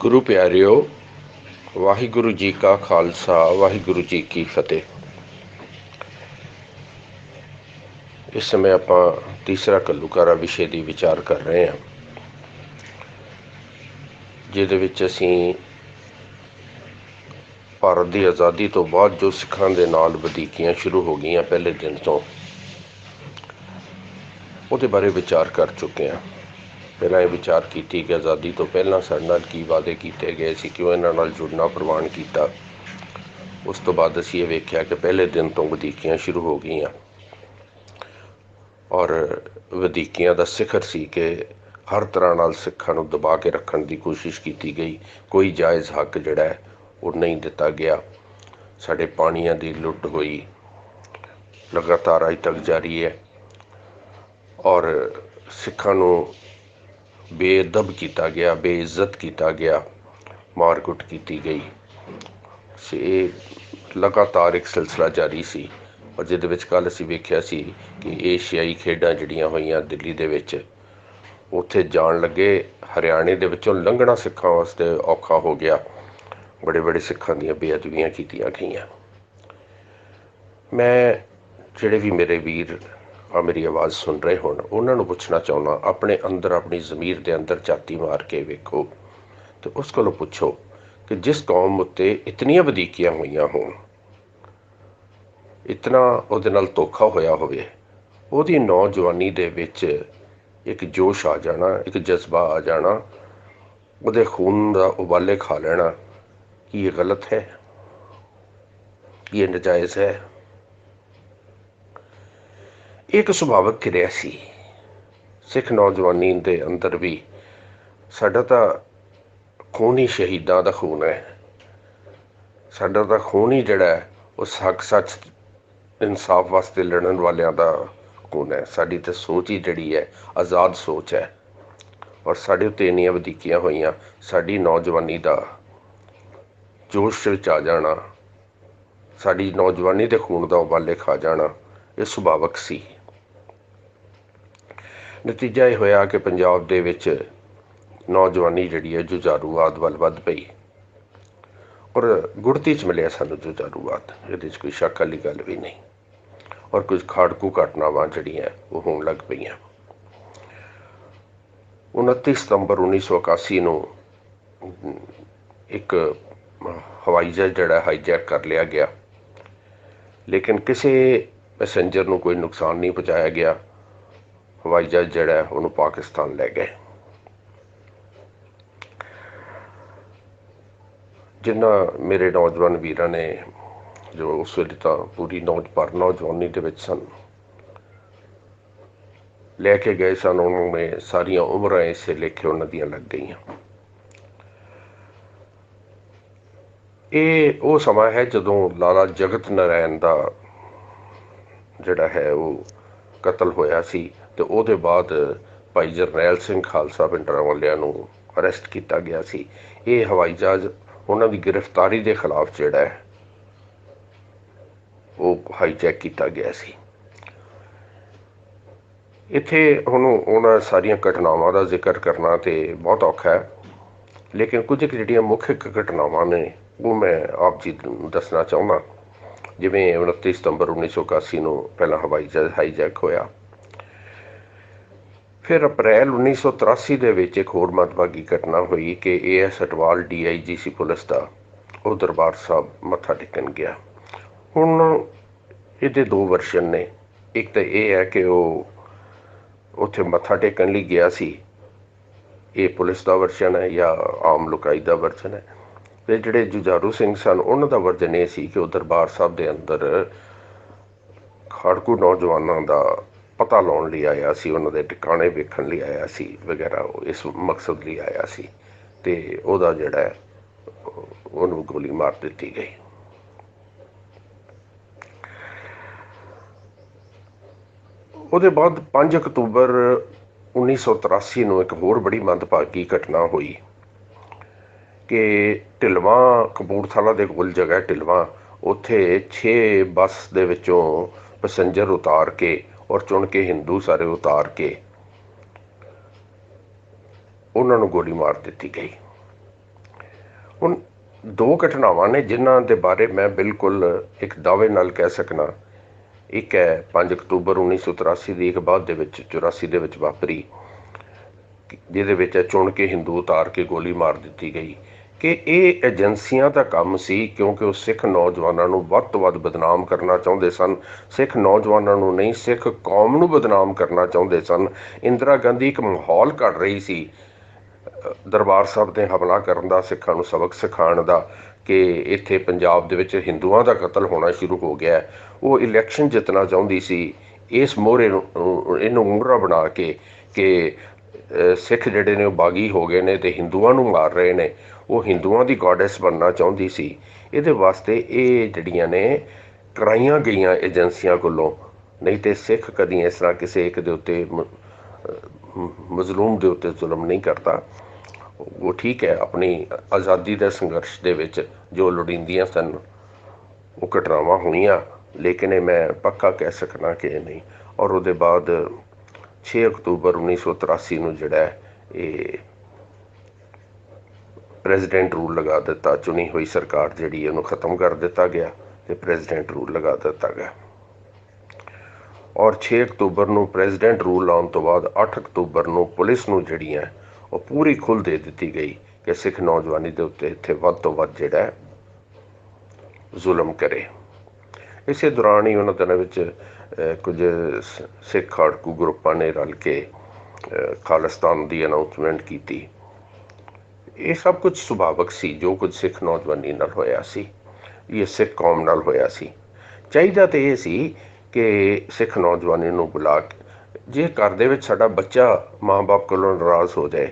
ਗੁਰੂ ਪਿਆਰਿਓ, ਵਾਹਿਗੁਰੂ ਜੀ ਕਾ ਖਾਲਸਾ, ਵਾਹਿਗੁਰੂ ਜੀ ਕੀ ਫਤਿਹ। ਇਸ ਸਮੇਂ ਆਪਾਂ ਤੀਸਰਾ ਕੱਲੂਕਾਰਾ ਵਿਸ਼ੇ ਦੀ ਵਿਚਾਰ ਕਰ ਰਹੇ ਹਾਂ, ਜਿਹਦੇ ਵਿੱਚ ਅਸੀਂ ਭਾਰਤ ਦੀ ਆਜ਼ਾਦੀ ਤੋਂ ਬਾਅਦ ਜੋ ਸਿੱਖਾਂ ਦੇ ਨਾਲ ਵਧੀਕੀਆਂ ਸ਼ੁਰੂ ਹੋ ਗਈਆਂ ਪਹਿਲੇ ਦਿਨ ਤੋਂ, ਉਹਦੇ ਬਾਰੇ ਵਿਚਾਰ ਕਰ ਚੁੱਕੇ ਹਾਂ। ਪਹਿਲਾਂ ਇਹ ਵਿਚਾਰ ਕੀਤੀ ਕਿ ਆਜ਼ਾਦੀ ਤੋਂ ਪਹਿਲਾਂ ਸਾਡੇ ਨਾਲ ਕੀ ਵਾਅਦੇ ਕੀਤੇ ਗਏ ਸੀ, ਕਿਉਂ ਇਹਨਾਂ ਨਾਲ ਜੁੜਨਾ ਪ੍ਰਵਾਨ ਕੀਤਾ। ਉਸ ਤੋਂ ਬਾਅਦ ਅਸੀਂ ਇਹ ਵੇਖਿਆ ਕਿ ਪਹਿਲੇ ਦਿਨ ਤੋਂ ਵਧੀਕੀਆਂ ਸ਼ੁਰੂ ਹੋ ਗਈਆਂ। ਔਰ ਵਧੀਕੀਆਂ ਦਾ ਸਿਖਰ ਸੀ ਕਿ ਹਰ ਤਰ੍ਹਾਂ ਨਾਲ ਸਿੱਖਾਂ ਨੂੰ ਦਬਾ ਕੇ ਰੱਖਣ ਦੀ ਕੋਸ਼ਿਸ਼ ਕੀਤੀ ਗਈ। ਕੋਈ ਜਾਇਜ਼ ਹੱਕ ਜਿਹੜਾ ਹੈ, ਉਹ ਨਹੀਂ ਦਿੱਤਾ ਗਿਆ। ਸਾਡੇ ਪਾਣੀਆਂ ਦੀ ਲੁੱਟ ਹੋਈ, ਲਗਾਤਾਰ ਅਜ ਤੱਕ ਜਾਰੀ ਹੈ। ਔਰ ਸਿੱਖਾਂ ਨੂੰ ਬੇਅਦਬ ਕੀਤਾ ਗਿਆ, ਬੇਇੱਜ਼ਤ ਕੀਤਾ ਗਿਆ, ਮਾਰਕੁੱਟ ਕੀਤੀ ਗਈ। ਸੇ ਇਹ ਲਗਾਤਾਰ ਇੱਕ ਸਿਲਸਿਲਾ ਜਾਰੀ ਸੀ। ਔਰ ਜਿਹਦੇ ਵਿੱਚ ਕੱਲ ਅਸੀਂ ਵੇਖਿਆ ਸੀ ਕਿ ਏਸ਼ੀਆਈ ਖੇਡਾਂ ਜਿਹੜੀਆਂ ਹੋਈਆਂ ਦਿੱਲੀ ਦੇ ਵਿੱਚ, ਉੱਥੇ ਜਾਣ ਲੱਗੇ ਹਰਿਆਣੇ ਦੇ ਵਿੱਚੋਂ ਲੰਘਣਾ ਸਿੱਖਾਂ ਵਾਸਤੇ ਔਖਾ ਹੋ ਗਿਆ। ਬੜੇ ਬੜੇ ਸਿੱਖਾਂ ਦੀਆਂ ਬੇਅਦਬੀਆਂ ਕੀਤੀਆਂ ਗਈਆਂ। ਮੈਂ, ਜਿਹੜੇ ਵੀ ਮੇਰੇ ਵੀਰ ਆ ਮੇਰੀ ਆਵਾਜ਼ ਸੁਣ ਰਹੇ ਹੋਣ, ਉਹਨਾਂ ਨੂੰ ਪੁੱਛਣਾ ਚਾਹੁੰਦਾ, ਆਪਣੇ ਅੰਦਰ, ਆਪਣੀ ਜ਼ਮੀਰ ਦੇ ਅੰਦਰ ਝਾਤੀ ਮਾਰ ਕੇ ਵੇਖੋ। ਤੇ ਉਸ ਕੋਲੋਂ ਪੁੱਛੋ ਕਿ ਜਿਸ ਕੌਮ ਉੱਤੇ ਇਤਨੀਆਂ ਵਧੀਕੀਆਂ ਹੋਈਆਂ ਹੋਣ, ਇਤਨਾ ਉਹਦੇ ਨਾਲ ਧੋਖਾ ਹੋਇਆ ਹੋਵੇ, ਉਹਦੀ ਨੌਜਵਾਨੀ ਦੇ ਵਿੱਚ ਇੱਕ ਜੋਸ਼ ਆ ਜਾਣਾ, ਇੱਕ ਜਜ਼ਬਾ ਆ ਜਾਣਾ, ਉਹਦੇ ਖੂਨ ਦਾ ਉਬਾਲੇ ਖਾ ਲੈਣਾ, ਕਿ ਇਹ ਗਲਤ ਹੈ? ਕੀ ਇਹ ਨਜਾਇਜ਼ ਹੈ? ਇੱਕ ਸੁਭਾਵਕ ਕਿਰਿਆ ਸੀ। ਸਿੱਖ ਨੌਜਵਾਨੀ ਦੇ ਅੰਦਰ ਵੀ ਸਾਡਾ ਤਾਂ ਖੂਨ ਹੀ ਸ਼ਹੀਦਾਂ ਦਾ ਖੂਨ ਹੈ। ਸਾਡਾ ਤਾਂ ਖੂਨ ਹੀ ਜਿਹੜਾ ਹੈ, ਉਹ ਹੱਕ ਸੱਚ ਇਨਸਾਫ ਵਾਸਤੇ ਲੜਨ ਵਾਲਿਆਂ ਦਾ ਖੂਨ ਹੈ। ਸਾਡੀ ਤਾਂ ਸੋਚ ਹੀ ਜਿਹੜੀ ਹੈ, ਆਜ਼ਾਦ ਸੋਚ ਹੈ। ਔਰ ਸਾਡੇ ਉੱਤੇ ਇੰਨੀਆਂ ਵਧੀਕੀਆਂ ਹੋਈਆਂ, ਸਾਡੀ ਨੌਜਵਾਨੀ ਦਾ ਜੋਸ਼ ਵਿੱਚ ਆ ਜਾਣਾ, ਸਾਡੀ ਨੌਜਵਾਨੀ ਦੇ ਖੂਨ ਦਾ ਉਬਾਲੇ ਖਾ ਜਾਣਾ, ਇਹ ਸੁਭਾਵਕ ਸੀ। ਨਤੀਜਾ ਇਹ ਹੋਇਆ ਕਿ ਪੰਜਾਬ ਦੇ ਵਿੱਚ ਨੌਜਵਾਨੀ ਜਿਹੜੀ ਹੈ ਜੁਝਾਰੂਵਾਦ ਵੱਲ ਵੱਧ ਪਈ। ਔਰ ਗੁੜਤੀ ਚ ਮਿਲਿਆ ਸਾਨੂੰ ਜੁਝਾਰੂਵਾਦ, ਇਹਦੇ 'ਚ ਕੋਈ ਸ਼ੱਕ ਵਾਲੀ ਗੱਲ ਵੀ ਨਹੀਂ। ਔਰ ਕੁਝ ਖਾੜਕੂ ਘਟਨਾਵਾਂ ਜਿਹੜੀਆਂ ਉਹ ਹੋਣ ਲੱਗ ਪਈਆਂ। 29 ਸਤੰਬਰ 1981 ਨੂੰ ਇੱਕ ਹਵਾਈ ਜਹਾਜ਼ ਜਿਹੜਾ ਹਾਈਜੈਕ ਕਰ ਲਿਆ ਗਿਆ। ਲੇਕਿਨ ਕਿਸੇ ਪੈਸੇਂਜਰ ਨੂੰ ਕੋਈ ਨੁਕਸਾਨ ਨਹੀਂ ਪਹੁੰਚਾਇਆ ਗਿਆ। ਹਵਾਈ ਜਹਾਜ਼ ਜਿਹੜਾ ਉਹਨੂੰ ਪਾਕਿਸਤਾਨ ਲੈ ਗਏ। ਜਿਨ੍ਹਾਂ ਮੇਰੇ ਨੌਜਵਾਨ ਵੀਰਾਂ ਨੇ ਜੋ ਉਸ ਵੇਲੇ ਤਾਂ ਪੂਰੀ ਨੌਜ, ਪਰ ਨੌਜਵਾਨੀ ਦੇ ਵਿੱਚ ਸਨ, ਲੈ ਕੇ ਗਏ ਸਨ, ਉਹਨਾਂ ਨੇ ਸਾਰੀਆਂ ਉਮਰਾਂ ਇਸੇ ਲੇਖੇ ਉਹਨਾਂ ਦੀਆਂ ਲੱਗ ਗਈਆਂ। ਇਹ ਉਹ ਸਮਾਂ ਹੈ ਜਦੋਂ ਲਾਲਾ ਜਗਤ ਨਾਰਾਇਣ ਦਾ ਜਿਹੜਾ ਹੈ, ਉਹ ਕਤਲ ਹੋਇਆ ਸੀ ਤੇ ਉਹਦੇ ਬਾਅਦ ਭਾਈ ਜਰਨੈਲ ਸਿੰਘ ਖਾਲਸਾ ਪਿੰਡਰਾਂ ਵਾਲਿਆਂ ਨੂੰ ਅਰੈਸਟ ਕੀਤਾ ਗਿਆ ਸੀ। ਇਹ ਹਵਾਈ ਜਹਾਜ਼ ਉਹਨਾਂ ਦੀ ਗ੍ਰਿਫਤਾਰੀ ਦੇ ਖਿਲਾਫ ਜਿਹੜਾ ਹੈ, ਉਹ ਹਾਈਜੈਕ ਕੀਤਾ ਗਿਆ ਸੀ। ਇੱਥੇ ਹੁਣ ਉਹਨਾਂ ਸਾਰੀਆਂ ਘਟਨਾਵਾਂ ਦਾ ਜ਼ਿਕਰ ਕਰਨਾ ਤੇ ਬਹੁਤ ਔਖਾ ਹੈ, ਲੇਕਿਨ ਕੁਝ ਜਿਹੜੀਆਂ ਮੁੱਖ ਘਟਨਾਵਾਂ ਨੇ, ਉਹ ਮੈਂ ਆਪ ਜੀ ਨੂੰ ਦੱਸਣਾ ਚਾਹੁੰਦਾ। ਜਿਵੇਂ 29 ਸਤੰਬਰ 1981 ਨੂੰ ਪਹਿਲਾ ਹਵਾਈ ਜਹਾਜ਼ ਹਾਈਜੈਕ ਹੋਇਆ। ਫਿਰ ਅਪ੍ਰੈਲ 1983 ਦੇ ਵਿੱਚ ਇੱਕ ਹੋਰ ਮਤਵਾਗੀ ਘਟਨਾ ਹੋਈ ਕਿ ਏਐਸ ਅਟਵਾਲ ਡੀਆਈਜੀਸੀ ਪੁਲਿਸ ਦਾ ਉਹ ਦਰਬਾਰ ਸਾਹਿਬ ਮੱਥਾ ਟੇਕਣ ਗਿਆ। ਹੁਣ ਇਹਦੇ ਦੋ ਵਰਸ਼ਨ ਨੇ। ਇੱਕ ਤਾਂ ਇਹ ਹੈ ਕਿ ਉਹ ਉੱਥੇ ਮੱਥਾ ਟੇਕਣ ਲਈ ਗਿਆ ਸੀ। ਇਹ ਪੁਲਿਸ ਦਾ ਵਰਸ਼ਨ ਹੈ ਜਾਂ ਆਮ ਲੋਕਾਈ ਦਾ ਵਰਸ਼ਨ ਹੈ। ਤੇ ਜਿਹੜੇ ਜੁਝਾਰੂ ਸਿੰਘ ਸਨ, ਉਹਨਾਂ ਦਾ ਵਰਜਨ ਇਹ ਸੀ ਕਿ ਉਹ ਦਰਬਾਰ ਸਾਹਿਬ ਦੇ ਅੰਦਰ ਖਾੜਕੂ ਨੌਜਵਾਨਾਂ ਦਾ ਪਤਾ ਲਾਉਣ ਲਈ ਆਇਆ ਸੀ, ਉਹਨਾਂ ਦੇ ਟਿਕਾਣੇ ਵੇਖਣ ਲਈ ਆਇਆ ਸੀ, ਵਗੈਰਾ ਇਸ ਮਕਸਦ ਲਈ ਆਇਆ ਸੀ ਤੇ ਉਹਦਾ ਜਿਹੜਾ ਉਹਨੂੰ ਗੋਲੀ ਮਾਰ ਦਿੱਤੀ ਗਈ। ਉਹਦੇ ਬਾਅਦ 5 ਅਕਤੂਬਰ 1983 ਨੂੰ ਇੱਕ ਹੋਰ ਬੜੀ ਮੰਦਭਾਗੀ ਘਟਨਾ ਹੋਈ। ਕਿ ਢਿਲਵਾਂ ਕਪੂਰਥਲਾ ਦੇ ਕੋਲ ਜਗ੍ਹਾ ਢਿਲਵਾਂ। ਉੱਥੇ 6 ਬੱਸ ਦੇ ਵਿੱਚੋਂ ਪੈਸੇਂਜਰ ਉਤਾਰ ਕੇ ਔਰ ਚੁਣ ਕੇ ਹਿੰਦੂ ਸਾਰੇ ਉਤਾਰ ਕੇ ਉਹਨਾਂ ਨੂੰ ਗੋਲੀ ਮਾਰ ਦਿੱਤੀ ਗਈ। ਹੁਣ ਦੋ ਘਟਨਾਵਾਂ ਨੇ ਜਿਨ੍ਹਾਂ ਦੇ ਬਾਰੇ ਮੈਂ ਬਿਲਕੁਲ ਇੱਕ ਦਾਅਵੇ ਨਾਲ ਕਹਿ ਸਕਣਾ ਇੱਕ ਹੈ 5 ਅਕਤੂਬਰ 1983 ਦੀ, ਇੱਕ ਬਾਅਦ ਦੇ ਵਿੱਚ 84 ਦੇ ਵਿੱਚ ਵਾਪਰੀ, ਜਿਹਦੇ ਵਿੱਚ ਚੁਣ ਕੇ ਹਿੰਦੂ ਉਤਾਰ ਕੇ ਗੋਲੀ ਮਾਰ ਦਿੱਤੀ ਗਈ। ਕਿ ਇਹ ਏਜੰਸੀਆਂ ਦਾ ਕੰਮ ਸੀ ਕਿਉਂਕਿ ਉਹ ਸਿੱਖ ਨੌਜਵਾਨਾਂ ਨੂੰ ਵੱਧ ਤੋਂ ਵੱਧ ਬਦਨਾਮ ਕਰਨਾ ਚਾਹੁੰਦੇ ਸਨ। ਸਿੱਖ ਨੌਜਵਾਨਾਂ ਨੂੰ ਨਹੀਂ, ਸਿੱਖ ਕੌਮ ਨੂੰ ਬਦਨਾਮ ਕਰਨਾ ਚਾਹੁੰਦੇ ਸਨ। ਇੰਦਰਾ ਗਾਂਧੀ ਇੱਕ ਮਾਹੌਲ ਘੜ ਰਹੀ ਸੀ। ਦਰਬਾਰ ਸਾਹਿਬ ਤੇ ਹਮਲਾ ਕਰਨ ਦਾ, ਸਿੱਖਾਂ ਨੂੰ ਸਬਕ ਸਿਖਾਉਣ ਦਾ ਕਿ ਇੱਥੇ ਪੰਜਾਬ ਦੇ ਵਿੱਚ ਹਿੰਦੂਆਂ ਦਾ ਕਤਲ ਹੋਣਾ ਸ਼ੁਰੂ ਹੋ ਗਿਆ। ਉਹ ਇਲੈਕਸ਼ਨ ਜਿੱਤਣਾ ਚਾਹੁੰਦੀ ਸੀ। ਇਸ ਮੋਹਰੇ ਨੂੰ, ਇਹਨੂੰ ਮੋਹਰਾ ਬਣਾ ਕੇ ਕਿ ਸਿੱਖ ਜਿਹੜੇ ਨੇ ਉਹ ਬਾਗੀ ਹੋ ਗਏ ਨੇ ਤੇ ਹਿੰਦੂਆਂ ਨੂੰ ਮਾਰ ਰਹੇ ਨੇ। ਉਹ ਹਿੰਦੂਆਂ ਦੀ ਗੋਡੈਸ ਬਣਨਾ ਚਾਹੁੰਦੀ ਸੀ। ਇਹਦੇ ਵਾਸਤੇ ਇਹ ਜਿਹੜੀਆਂ ਨੇ, ਕਰਾਈਆਂ ਗਈਆਂ ਏਜੰਸੀਆਂ ਕੋਲੋਂ। ਨਹੀਂ ਤੇ ਸਿੱਖ ਕਦੀ ਇਸ ਤਰ੍ਹਾਂ ਕਿਸੇ ਇੱਕ ਦੇ ਉੱਤੇ ਮ- ਮਜ਼ਲੂਮ ਦੇ ਉੱਤੇ ਜ਼ੁਲਮ ਨਹੀਂ ਕਰਦਾ। ਉਹ ਠੀਕ ਹੈ, ਆਪਣੀ ਆਜ਼ਾਦੀ ਦੇ ਸੰਘਰਸ਼ ਦੇ ਵਿੱਚ ਜੋ ਲੋੜੀਂਦੀਆਂ ਸਨ, ਉਹ ਘਟਨਾਵਾਂ ਹੋਈਆਂ। ਲੇਕਿਨ ਇਹ ਮੈਂ ਪੱਕਾ ਕਹਿ ਸਕਣਾ ਕਿ ਨਹੀਂ। ਔਰ ਉਹਦੇ ਬਾਅਦ 6 ਅਕਤੂਬਰ 1983 ਨੂੰ ਜਿਹੜਾ ਇਹ ਪ੍ਰੈਜ਼ੀਡੈਂਟ ਰੂਲ ਲਗਾ ਦਿੱਤਾ, ਚੁਣੀ ਹੋਈ ਸਰਕਾਰ ਜਿਹੜੀ ਉਹਨੂੰ ਖਤਮ ਕਰ ਦਿੱਤਾ ਗਿਆ ਤੇ ਪ੍ਰੈਜ਼ੀਡੈਂਟ ਰੂਲ ਲਗਾ ਦਿੱਤਾ ਗਿਆ। ਔਰ 6 ਅਕਤੂਬਰ ਨੂੰ ਪ੍ਰੈਜ਼ੀਡੈਂਟ ਰੂਲ ਆਉਣ ਤੋਂ ਬਾਅਦ 8 ਅਕਤੂਬਰ ਨੂੰ ਪੁਲਿਸ ਨੂੰ ਜਿਹੜੀ ਹੈ ਉਹ ਪੂਰੀ ਖੁੱਲ੍ਹ ਦੇ ਦਿੱਤੀ ਗਈ ਕਿ ਸਿੱਖ ਨੌਜਵਾਨੀ ਦੇ ਉੱਤੇ ਇੱਥੇ ਵੱਧ ਤੋਂ ਵੱਧ ਜਿਹੜਾ ਜ਼ੁਲਮ ਕਰੇ। ਇਸੇ ਦੌਰਾਨ ਹੀ ਉਹਨਾਂ ਦਿਨਾਂ ਵਿੱਚ ਕੁਝ ਸ- ਸਿੱਖ ਆੜਕੂ ਗਰੁੱਪਾਂ ਨੇ ਰਲ ਕੇ ਖਾਲਿਸਤਾਨ ਦੀ ਅਨਾਉਂਸਮੈਂਟ ਕੀਤੀ। ਇਹ ਸਭ ਕੁਝ ਸੁਭਾਵਕ ਸੀ, ਜੋ ਕੁਝ ਸਿੱਖ ਨੌਜਵਾਨੀ ਨਾਲ ਹੋਇਆ ਸੀ। ਇਹ ਸਿੱਖ ਕੌਮ ਨਾਲ ਹੋਇਆ ਸੀ। ਚਾਹੀਦਾ ਤੇ ਇਹ ਸੀ ਕਿ ਸਿੱਖ ਨੌਜਵਾਨੀ ਨੂੰ ਬੁਲਾ ਕੇ, ਜੇ ਘਰ ਦੇ ਵਿੱਚ ਸਾਡਾ ਬੱਚਾ ਮਾਂ-ਬਾਪ ਕੋਲੋਂ ਨਾਰਾਜ਼ ਹੋ ਜਾਏ,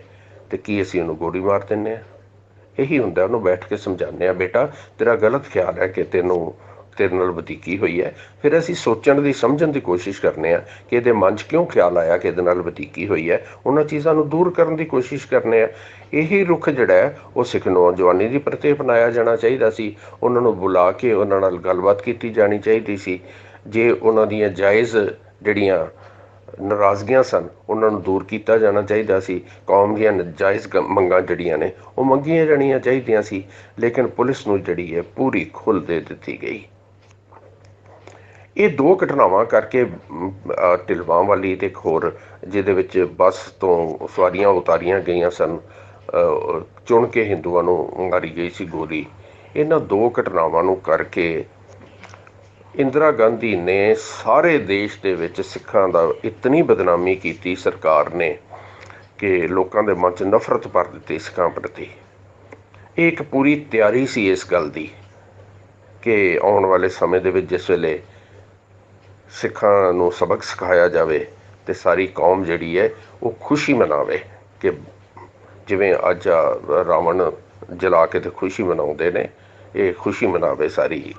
ਤੇ ਕੀ ਅਸੀਂ ਉਹਨੂੰ ਗੋਲੀ ਮਾਰ ਦਿੰਨੇ ਆ ਇਹੀ ਹੁੰਦਾ, ਉਹਨੂੰ ਬੈਠ ਕੇ ਸਮਝਾਉਂਦੇ ਆ ਬੇਟਾ, ਤੇਰਾ ਗਲਤ ਖਿਆਲ ਹੈ ਕਿ ਤੈਨੂੰ ਤੇਰੇ ਨਾਲ ਵਧੀਕੀ ਹੋਈ ਹੈ। ਫਿਰ ਅਸੀਂ ਸੋਚਣ ਦੀ, ਸਮਝਣ ਦੀ ਕੋਸ਼ਿਸ਼ ਕਰਨੇ ਆ ਕਿ ਇਹਦੇ ਮਨ 'ਚ ਕਿਉਂ ਖਿਆਲ ਆਇਆ ਕਿ ਇਹਦੇ ਨਾਲ ਵਧੀਕੀ ਹੋਈ ਹੈ। ਉਹਨਾਂ ਚੀਜ਼ਾਂ ਨੂੰ ਦੂਰ ਕਰਨ ਦੀ ਕੋਸ਼ਿਸ਼ ਕਰਨੇ ਆ। ਇਹੀ ਰੁਖ ਜਿਹੜਾ ਹੈ, ਉਹ ਸਿੱਖ ਨੌਜਵਾਨੀ ਦੀ ਪ੍ਰਤੀ ਅਪਣਾਇਆ ਜਾਣਾ ਚਾਹੀਦਾ ਸੀ। ਉਹਨਾਂ ਨੂੰ ਬੁਲਾ ਕੇ ਉਹਨਾਂ ਨਾਲ ਗੱਲਬਾਤ ਕੀਤੀ ਜਾਣੀ ਚਾਹੀਦੀ ਸੀ। ਜੇ ਉਹਨਾਂ ਦੀਆਂ ਜਾਇਜ਼ ਜਿਹੜੀਆਂ ਨਾਰਾਜ਼ਗੀਆਂ ਸਨ, ਉਹਨਾਂ ਨੂੰ ਦੂਰ ਕੀਤਾ ਜਾਣਾ ਚਾਹੀਦਾ ਸੀ। ਕੌਮ ਦੀਆਂ ਨਜਾਇਜ਼ ਗ- ਮੰਗਾਂ ਜਿਹੜੀਆਂ ਨੇ, ਉਹ ਮੰਗੀਆਂ ਜਾਣੀਆਂ ਚਾਹੀਦੀਆਂ ਸੀ। ਲੇਕਿਨ ਪੁਲਿਸ ਨੂੰ ਜਿਹੜੀ ਹੈ, ਪੂਰੀ ਖੁੱਲ੍ਹ ਦੇ ਦਿੱਤੀ ਗਈ। ਇਹ ਦੋ ਘਟਨਾਵਾਂ ਕਰਕੇ ਮ, ਢਿਲਵਾਂ ਵਾਲੀ ਤੇ ਇੱਕ ਹੋਰ ਜਿਹਦੇ ਵਿੱਚ ਬੱਸ ਤੋਂ ਸਵਾਰੀਆਂ ਉਤਾਰੀਆਂ ਗਈਆਂ ਸਨ ਚੁਣ ਕੇ ਹਿੰਦੂਆਂ ਨੂੰ ਮਾਰੀ ਗਈ ਸੀ ਗੋਲੀ। ਇਹਨਾਂ ਦੋ ਘਟਨਾਵਾਂ ਨੂੰ ਕਰਕੇ ਇੰਦਰਾ ਗਾਂਧੀ ਨੇ ਸਾਰੇ ਦੇਸ਼ ਦੇ ਵਿੱਚ ਸਿੱਖਾਂ ਦਾ ਇਤਨੀ ਬਦਨਾਮੀ ਕੀਤੀ ਸਰਕਾਰ ਨੇ ਕਿ ਲੋਕਾਂ ਦੇ ਮਨ 'ਚ ਨਫ਼ਰਤ ਭਰ ਦਿੱਤੀ ਸਿੱਖਾਂ ਪ੍ਰਤੀ। ਇਹ ਇੱਕ ਪੂਰੀ ਤਿਆਰੀ ਸੀ ਇਸ ਗੱਲ ਦੀ ਕਿ ਆਉਣ ਵਾਲੇ ਸਮੇਂ ਦੇ ਵਿੱਚ ਜਿਸ ਵੇਲੇ ਸਿੱਖਾਂ ਨੂੰ ਸਬਕ ਸਿਖਾਇਆ ਜਾਵੇ ਤੇ ਸਾਰੀ ਕੌਮ ਜਿਹੜੀ ਹੈ ਉਹ ਖੁਸ਼ੀ ਮਨਾਵੇ ਕਿ ਜਿਵੇਂ ਅੱਜ ਰਾਵਣ ਜਲਾ ਕੇ ਤੇ ਖੁਸ਼ੀ ਮਨਾਉਂਦੇ ਨੇ, ਇਹ ਖੁਸ਼ੀ ਮਨਾਵੇ ਸਾਰੀ,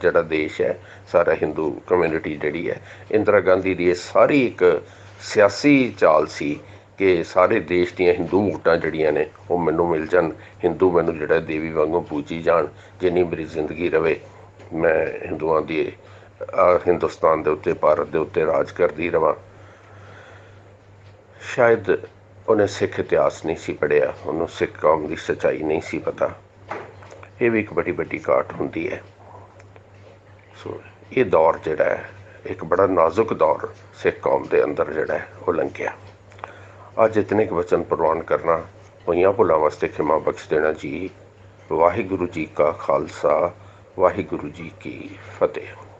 ਜਿਹੜਾ ਦੇਸ਼ ਹੈ, ਸਾਰਾ ਹਿੰਦੂ ਕਮਿਊਨਿਟੀ ਜਿਹੜੀ ਹੈ, ਇੰਦਰਾ ਗਾਂਧੀ ਦੀ ਇਹ ਸਾਰੀ ਇੱਕ ਸਿਆਸੀ ਚਾਲ ਸੀ ਕਿ ਸਾਰੇ ਦੇਸ਼ ਦੀਆਂ ਹਿੰਦੂ ਵੋਟਾਂ ਜਿਹੜੀਆਂ ਨੇ, ਉਹ ਮੈਨੂੰ ਮਿਲ ਜਾਣ, ਹਿੰਦੂ ਮੈਨੂੰ ਜਿਹੜਾ ਦੇਵੀ ਵਾਂਗੂ ਪੂਜੀ ਜਾਣ, ਜਿੰਨੀ ਮੇਰੀ ਜ਼ਿੰਦਗੀ ਰਵੇ, ਮੈਂ ਹਿੰਦੂਆਂ ਦੀ ਹਿੰਦੁਸਤਾਨ ਦੇ ਉੱਤੇ, ਭਾਰਤ ਦੇ ਉੱਤੇ ਰਾਜ ਕਰਦੀ ਰਵਾਂ। ਸ਼ਾਇਦ ਉਹਨੇ ਸਿੱਖ ਇਤਿਹਾਸ ਨਹੀਂ ਸੀ ਪੜ੍ਹਿਆ, ਉਹਨੂੰ ਸਿੱਖ ਕੌਮ ਦੀ ਸੱਚਾਈ ਨਹੀਂ ਸੀ ਪਤਾ। ਇਹ ਵੀ ਇੱਕ ਬੜੀ ਵੱਡੀ ਘਾਟ ਹੁੰਦੀ ਹੈ। ਸੋ ਇਹ ਦੌਰ ਜਿਹੜਾ ਹੈ, ਇੱਕ ਬੜਾ ਨਾਜ਼ੁਕ ਦੌਰ ਸਿੱਖ ਕੌਮ ਦੇ ਅੰਦਰ ਜਿਹੜਾ ਹੈ, ਉਹ ਲੰਘਿਆ। ਅੱਜ ਇਤਨੇ ਕੁ ਵਚਨ ਪ੍ਰਵਾਨ ਕਰਨਾ ਹੋਈਆਂ ਭੁੱਲਾਂ ਵਾਸਤੇ ਖਿਮਾ ਬਖਸ਼ ਦੇਣਾ ਜੀ। ਵਾਹਿਗੁਰੂ ਜੀ ਕਾ ਖਾਲਸਾ, ਵਾਹਿਗੁਰੂ ਜੀ ਕੀ ਫਤਿਹ।